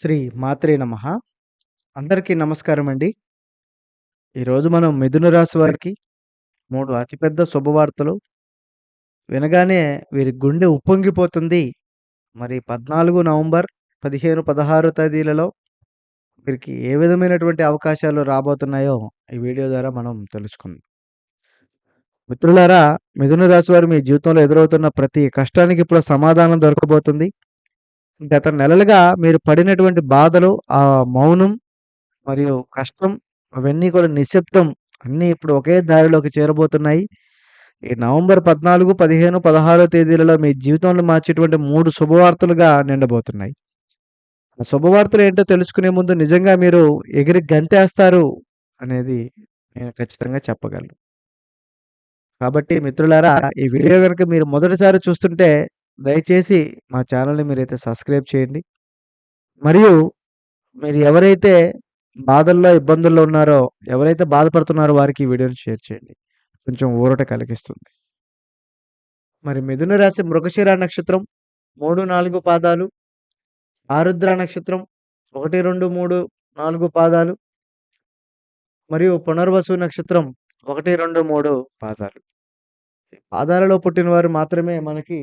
శ్రీ మాత్రే నమః. అందరికీ నమస్కారం అండి ఈరోజు మనం మిథున రాశి వారికి మూడు అతిపెద్ద శుభవార్తలు. వినగానే వీరి గుండె ఉప్పొంగిపోతుంది. మరి 14 నవంబర్, 15, 16 తేదీలలో వీరికి ఏ విధమైనటువంటి అవకాశాలు రాబోతున్నాయో ఈ వీడియో ద్వారా మనం తెలుసుకుందాం. మిత్రులారా, మిథున రాశి వారు మీ జీవితంలో ఎదురవుతున్న ప్రతి కష్టానికి ఇప్పుడు సమాధానం దొరకబోతుంది. గత నెలలుగా మీరు పడినటువంటి బాధలు, ఆ మౌనం మరియు కష్టం అవన్నీ కూడా నిశ్శబ్దం అన్నీ ఇప్పుడు ఒకే దారిలోకి చేరబోతున్నాయి. ఈ నవంబర్ 14, 15, 16 తేదీలలో మీ జీవితంలో మార్చేటువంటి మూడు శుభవార్తలుగా నిండబోతున్నాయి. ఆ శుభవార్తలు ఏంటో తెలుసుకునే ముందు నిజంగా మీరు ఎగిరి గంతేస్తారు అనేది నేను ఖచ్చితంగా చెప్పగలను. కాబట్టి మిత్రులారా, ఈ వీడియో కనుక మీరు మొదటిసారి చూస్తుంటే దయచేసి మా ఛానల్‌ని మీరైతే సబ్స్క్రైబ్ చేయండి. మరియు మీరు ఎవరైతే బాధల్లో, ఇబ్బందుల్లో ఉన్నారో, ఎవరైతే బాధపడుతున్నారో వారికి ఈ వీడియోని షేర్ చేయండి. కొంచెం ఊరట కలిగిస్తుంది. మరి మిథున రాశి మృగశిర నక్షత్రం 3, 4 పాదాలు. ఆరుద్ర నక్షత్రం 1, 2, 3, 4 పాదాలు. మరియు పునర్వసు నక్షత్రం 1, 2, 3 పాదాలు. పాదాలలో పుట్టిన వారు మాత్రమే మనకి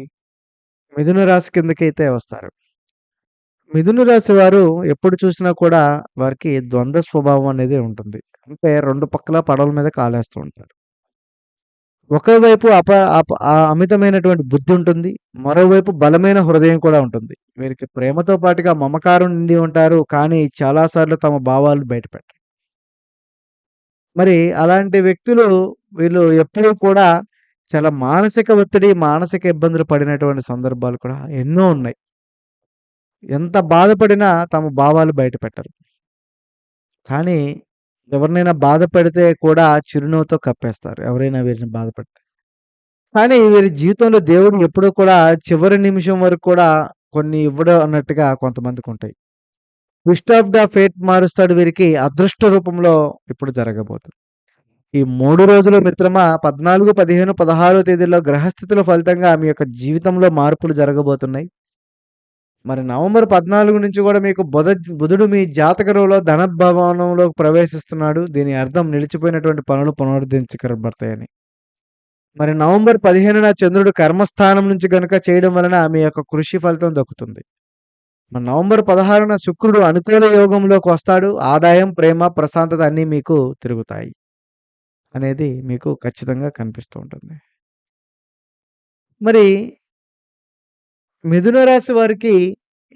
మిథున రాశి కిందకైతే వస్తారు. మిథున రాశి వారు ఎప్పుడు చూసినా కూడా వారికి ద్వంద్వ స్వభావం అనేది ఉంటుంది. అంటే రెండు పక్కల పడవల మీద కాలేస్తూ ఉంటారు. ఒకవైపు అప అప అమితమైనటువంటి బుద్ధి ఉంటుంది. మరోవైపు బలమైన హృదయం కూడా ఉంటుంది. వీరికి ప్రేమతో పాటుగా మమకారం నిండి ఉంటారు. కానీ చాలాసార్లు తమ భావాలు బయటపెట్టరు. మరి అలాంటి వ్యక్తులు వీళ్ళు ఎప్పుడూ కూడా చాలా మానసిక ఒత్తిడి, మానసిక ఇబ్బందులు పడినటువంటి సందర్భాలు కూడా ఎన్నో ఉన్నాయి. ఎంత బాధపడినా తమ భావాలు బయటపెట్టరు. కానీ ఎవరినైనా బాధపడితే కూడా చిరునవ్వుతో కప్పేస్తారు. ఎవరైనా వీరిని బాధపెడితే. కానీ వీరి జీవితంలో దేవుడు ఎప్పుడూ కూడా చివరి నిమిషం వరకు కూడా కొన్ని ఇవ్వడు అన్నట్టుగా కొంతమందికుంటాయి. ట్విస్ట్ ఆఫ్ ద ఫేట్ మారుస్తాడు వీరికి అదృష్ట రూపంలో ఇప్పుడు జరగబోతుంది. ఈ మూడు రోజులు మిత్రమా 14, 15, 16 తేదీల్లో గ్రహస్థితుల ఫలితంగా మీ యొక్క జీవితంలో మార్పులు జరగబోతున్నాయి. మరి నవంబర్ 14 నుంచి కూడా మీకు బుధ బుధుడు మీ జాతకంలో భవనంలో ప్రవేశిస్తున్నాడు. దీని అర్థం నిలిచిపోయినటువంటి పనులు పునరుద్ధరించబడతాయని. మరి నవంబర్ 15న చంద్రుడు కర్మస్థానం నుంచి కనుక చేయడం వలన మీ యొక్క కృషి ఫలితం దక్కుతుంది. మరి నవంబర్ 16న శుక్రుడు అనుకూల యోగంలోకి వస్తాడు. ఆదాయం, ప్రేమ, ప్రశాంతత అన్నీ మీకు తిరుగుతాయి. అనేది మీకు ఖచ్చితంగా కనిపిస్తూ ఉంటుంది. మరి మిథున రాశి వారికి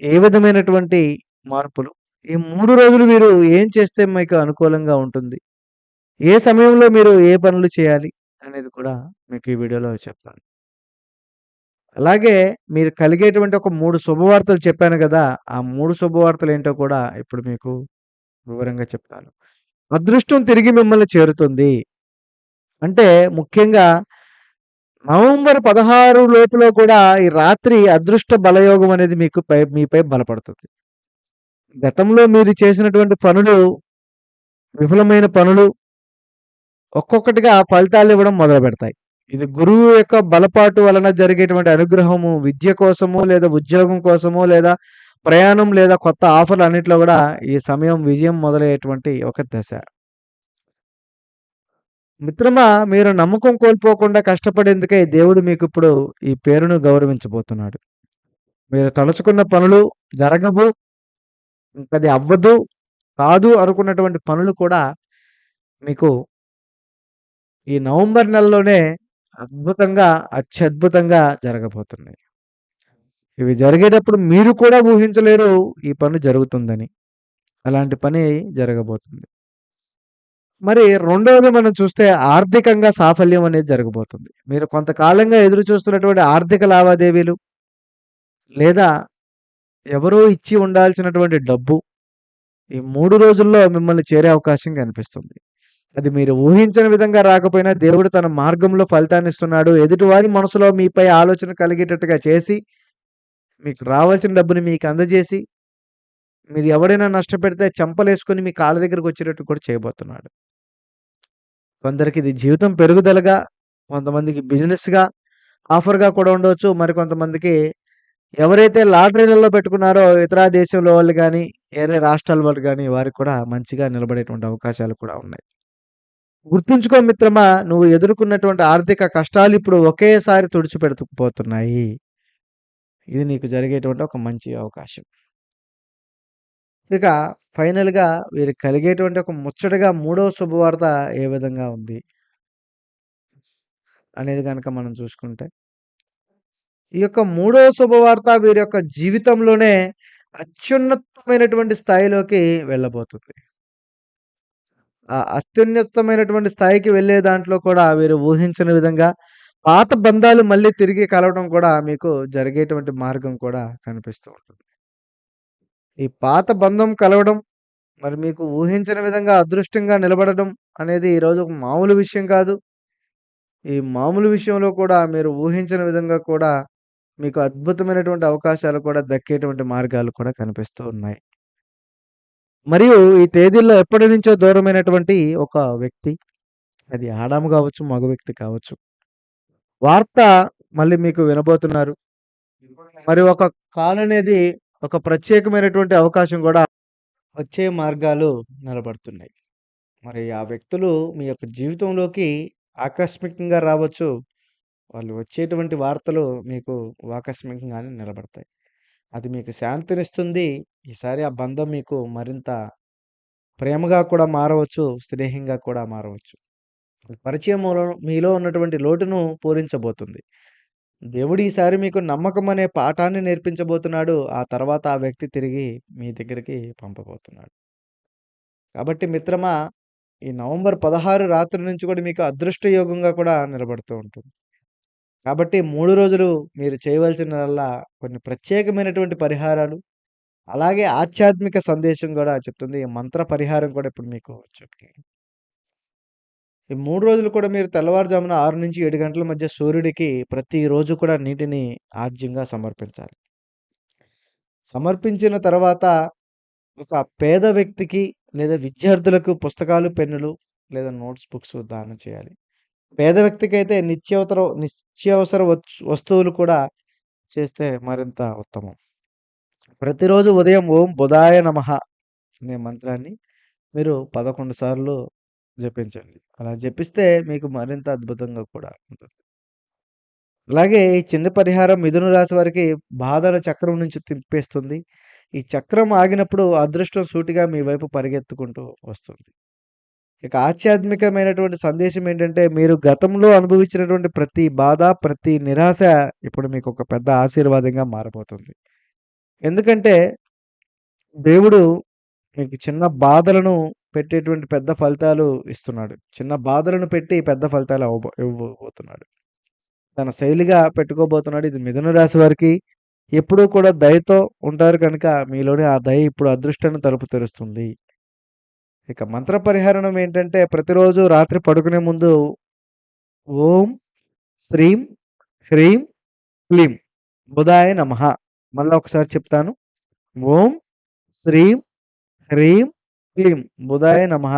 ఏ విధమైనటువంటి మార్పులు? ఈ మూడు రోజులు మీరు ఏం చేస్తే మీకు అనుకూలంగా ఉంటుంది? ఏ సమయంలో మీరు ఏ పనులు చేయాలి? అనేది కూడా మీకు ఈ వీడియోలో చెప్తాను. అలాగే మీరు కలిగేటువంటి ఒక మూడు శుభవార్తలు చెప్పాను కదా ఆ మూడు శుభవార్తలు ఏంటో కూడా ఇప్పుడు మీకు వివరంగా చెప్తాను. అదృష్టం తిరిగి మిమ్మల్ని చేరుతుంది. అంటే ముఖ్యంగా నవంబర్ 16 లోపులో కూడా ఈ రాత్రి అదృష్ట బలయోగం అనేది మీకు పై మీపై బలపడుతుంది. గతంలో మీరు చేసినటువంటి పనులు విఫలమైన పనులు ఒక్కొక్కటిగా ఫలితాలు ఇవ్వడం మొదలుపెడతాయి. ఇది గురువు యొక్క బలపాటు వలన జరిగేటువంటి అనుగ్రహము విద్య కోసము లేదా ఉద్యోగం కోసమో, లేదా ప్రయాణం లేదా కొత్త ఆఫర్‌లు అన్నింటిలో కూడా ఈ సమయం విజయం మొదలయ్యేటువంటి ఒక దశ. మిత్రమా మీరు నమ్మకం కోల్పోకుండా కష్టపడేందుకే దేవుడు మీకు ఇప్పుడు ఈ పేరును గౌరవించబోతున్నాడు. మీరు తలుచుకున్న పనులు జరగవు. ఇంకది అవ్వదు, కాదు అనుకున్నటువంటి పనులు కూడా మీకు ఈ నవంబర్ నెలలోనే అద్భుతంగా, అత్యద్భుతంగా జరగబోతున్నాయి. ఇవి జరిగేటప్పుడు మీరు కూడా ఊహించలేరు ఈ పని జరుగుతుందని. అలాంటి పని జరగబోతుంది. మరి రెండవది మనం చూస్తే ఆర్థికంగా సాఫల్యం అనేది జరగబోతుంది. మీరు కొంతకాలంగా ఎదురు చూస్తున్నటువంటి ఆర్థిక లావాదేవీలు లేదా ఎవరో ఇచ్చి ఉండాల్సినటువంటి డబ్బు ఈ మూడు రోజుల్లో మిమ్మల్ని చేరే అవకాశం కనిపిస్తుంది. అది మీరు ఊహించని విధంగా రాకపోయినా దేవుడు తన మార్గంలో ఫలితాన్ని ఇస్తున్నాడు ఎదుటివారి మనసులో మీపై ఆలోచన కలిగేటట్టుగా చేసి, మీకు రావాల్సిన డబ్బుని మీకు అందజేసి, మీరు ఎవరైనా నష్టపెడితే చెంపలేసుకొని మీ కాళ్ళ దగ్గరకొచ్చేటట్టు కూడా చేయబోతున్నాడు. కొందరికి ఇది జీవితం పెరుగుదలగా, కొంతమందికి బిజినెస్‌గా, ఆఫర్‌గా కూడా ఉండవచ్చు. మరి కొంతమందికి ఎవరైతే లాటరీలలో పెట్టుకున్నారో ఇతర దేశంలో వాళ్ళు కానీ వేరే రాష్ట్రాల వాళ్ళు కానీ వారికి కూడా మంచిగా నిలబడేటువంటి అవకాశాలు కూడా ఉన్నాయి. గుర్తుంచుకో మిత్రమా! నువ్వు ఎదుర్కొన్నటువంటి ఆర్థిక కష్టాలు ఇప్పుడు ఒకేసారి తుడిచిపెట్టుకుపోతున్నాయి. ఇది నీకు జరిగేటువంటి ఒక మంచి అవకాశం. ఇక ఫైనల్‌గా వీరికి కలిగేటువంటి ఒక ముచ్చటగా మూడవ శుభవార్త ఏ విధంగా ఉంది? అనేది కనుక మనం చూసుకుంటే ఈ యొక్క మూడవ శుభవార్త వీరి యొక్క జీవితంలోనే అత్యున్నతమైనటువంటి స్థాయిలోకి వెళ్ళబోతుంది. ఆ అత్యున్నతమైనటువంటి స్థాయికి వెళ్ళే దాంట్లో కూడా వీరు ఊహించని విధంగా పాత బంధాలు మళ్ళీ తిరిగి కలవడం కూడా మీకు జరిగేటువంటి మార్గం కూడా కనిపిస్తూ ఉంటుంది. ఈ పాత బంధం కలవడం మరి మీకు ఊహించని విధంగా అదృష్టంగా నిలబడడం అనేది ఈరోజు ఒక మామూలు విషయం కాదు. ఈ మామూలు విషయంలో కూడా మీరు ఊహించిన విధంగా కూడా మీకు అద్భుతమైనటువంటి అవకాశాలు కూడా దక్కేటువంటి మార్గాలు కూడా కనిపిస్తూ ఉన్నాయి. మరియు ఈ తేదీల్లో ఎప్పటి నుంచో దూరమైనటువంటి ఒక వ్యక్తి అది ఆడాము కావచ్చు, మగ వ్యక్తి కావచ్చు. వార్త మళ్ళీ మీకు వినబోతున్నారు. మరి ఒక కాల్ అనేది ఒక ప్రత్యేకమైనటువంటి అవకాశం కూడా వచ్చే మార్గాలు నిలబడుతున్నాయి. మరి ఆ వ్యక్తులు మీ యొక్క జీవితంలోకి ఆకస్మికంగా రావచ్చు. వాళ్ళు వచ్చేటువంటి వార్తలు మీకు ఆకస్మికంగానే నిలబడతాయి. అది మీకు శాంతినిస్తుంది. ఈసారి ఆ బంధం మీకు మరింత ప్రేమగా కూడా మారవచ్చు. స్నేహంగా కూడా మారవచ్చు. పరిచయం మీలో ఉన్నటువంటి లోటును పూరించబోతుంది. దేవుడు ఈసారి మీకు నమ్మకం అనే పాఠాన్ని నేర్పించబోతున్నాడు. ఆ తర్వాత ఆ వ్యక్తి తిరిగి మీ దగ్గరికి పంపబోతున్నాడు. కాబట్టి మిత్రమా ఈ నవంబర్ 16 రాత్రి నుంచి కూడా మీకు అదృష్ట యోగంగా కూడా నిలబడుతూ ఉంటుంది. కాబట్టి మూడు రోజులు మీరు చేయవలసిందల్లా కొన్ని ప్రత్యేకమైనటువంటి పరిహారాలు, అలాగే ఆధ్యాత్మిక సందేశం కూడా చెప్తుంది. మంత్ర పరిహారం కూడా ఇప్పుడు మీకు చెప్తాను. ఈ మూడు రోజులు కూడా మీరు తెల్లవారుజామున 6-7 గంటల మధ్య సూర్యుడికి ప్రతిరోజు కూడా నీటిని ఆజ్యంగా సమర్పించాలి. సమర్పించిన తర్వాత ఒక పేద వ్యక్తికి లేదా విద్యార్థులకు పుస్తకాలు, పెన్నులు లేదా నోట్స్ బుక్స్ దానం చేయాలి. పేద వ్యక్తికైతే నిత్యవతర నిత్యావసర వచ్ వస్తువులు కూడా చేస్తే మరింత ఉత్తమం. ప్రతిరోజు ఉదయం ఓం బుధాయ నమః అనే మంత్రాన్ని మీరు 11 సార్లు జపించండి. అలా జపిస్తే మీకు మరింత అద్భుతంగా కూడా ఉంటుంది. అలాగే ఈ చిన్న పరిహారం మిథున రాశి వారికి బాధల చక్రం నుంచి తిప్పేస్తుంది. ఈ చక్రం ఆగినప్పుడు అదృష్టం సూటిగా మీ వైపు పరిగెత్తుకుంటూ వస్తుంది. ఇక ఆధ్యాత్మికమైనటువంటి సందేశం ఏంటంటే మీరు గతంలో అనుభవించినటువంటి ప్రతి బాధ, ప్రతి నిరాశ ఇప్పుడు మీకు ఒక పెద్ద ఆశీర్వాదంగా మారిపోతుంది ఎందుకంటే దేవుడు మీకు చిన్న బాధలను పెట్టేటువంటి పెద్ద ఫలితాలు ఇస్తున్నాడు. చిన్న బాధలను పెట్టి పెద్ద ఫలితాలు అవ్వబో ఇవ్వబోతున్నాడు. తన శైలిగా పెట్టుకోబోతున్నాడు. ఇది మిథున రాశి వారికి ఎప్పుడూ కూడా దయతో ఉంటారు కనుక మీలోని ఆ దయ ఇప్పుడు అదృష్టాన్ని తలుపు తెరుస్తుంది. ఇక మంత్ర పరిహారం ఏంటంటే ప్రతిరోజు రాత్రి పడుకునే ముందు ఓం శ్రీం హ్రీం క్లీం బుధాయ నమ మళ్ళా ఒకసారి చెప్తాను. ఓం శ్రీం హ్రీం క్లీం బుధాయ నమః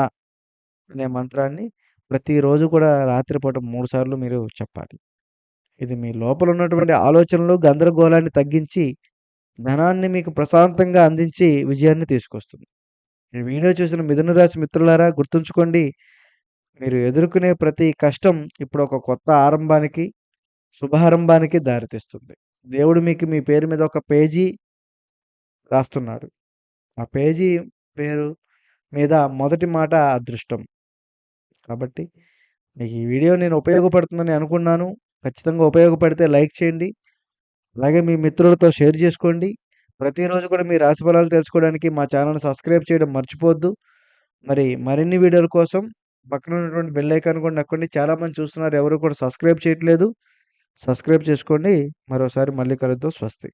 అనే మంత్రాన్ని ప్రతిరోజు కూడా రాత్రిపూట మూడు సార్లు మీరు చెప్పాలి. ఇది మీ లోపల ఉన్నటువంటి ఆలోచనలు, గందరగోళాన్ని తగ్గించి, ధనాన్ని మీకు ప్రశాంతంగా అందించి విజయాన్ని తీసుకొస్తుంది. ఈ వీడియో చూసిన మిథున రాశి మిత్రులారా గుర్తుంచుకోండి. మీరు ఎదుర్కొనే ప్రతి కష్టం ఇప్పుడు ఒక కొత్త ఆరంభానికి, శుభారంభానికి దారితీస్తుంది. దేవుడు మీకు మీ పేరు మీద ఒక పేజీ రాస్తున్నాడు. ఆ పేజీ పేరు మీద మొదటి మాట అదృష్టం. కాబట్టి మీకు ఈ వీడియో నేను ఉపయోగపడుతుందని అనుకున్నాను. ఖచ్చితంగా ఉపయోగపడితే లైక్ చేయండి. అలాగే మీ మిత్రులతో షేర్ చేసుకోండి. ప్రతిరోజు కూడా మీ రాశి ఫలాలు తెలుసుకోవడానికి మా ఛానెల్‌ని సబ్స్క్రైబ్ చేయడం మర్చిపోద్దు మరి మరిన్ని వీడియోల కోసం పక్కన ఉన్నటువంటి బెల్ ఐకాన్ కూడా నొక్కండి. చాలామంది చూస్తున్నారు ఎవరు కూడా సబ్స్క్రైబ్ చేయట్లేదు. సబ్స్క్రైబ్ చేసుకోండి. మరోసారి మళ్ళీ కలుద్దాం. స్వస్తి.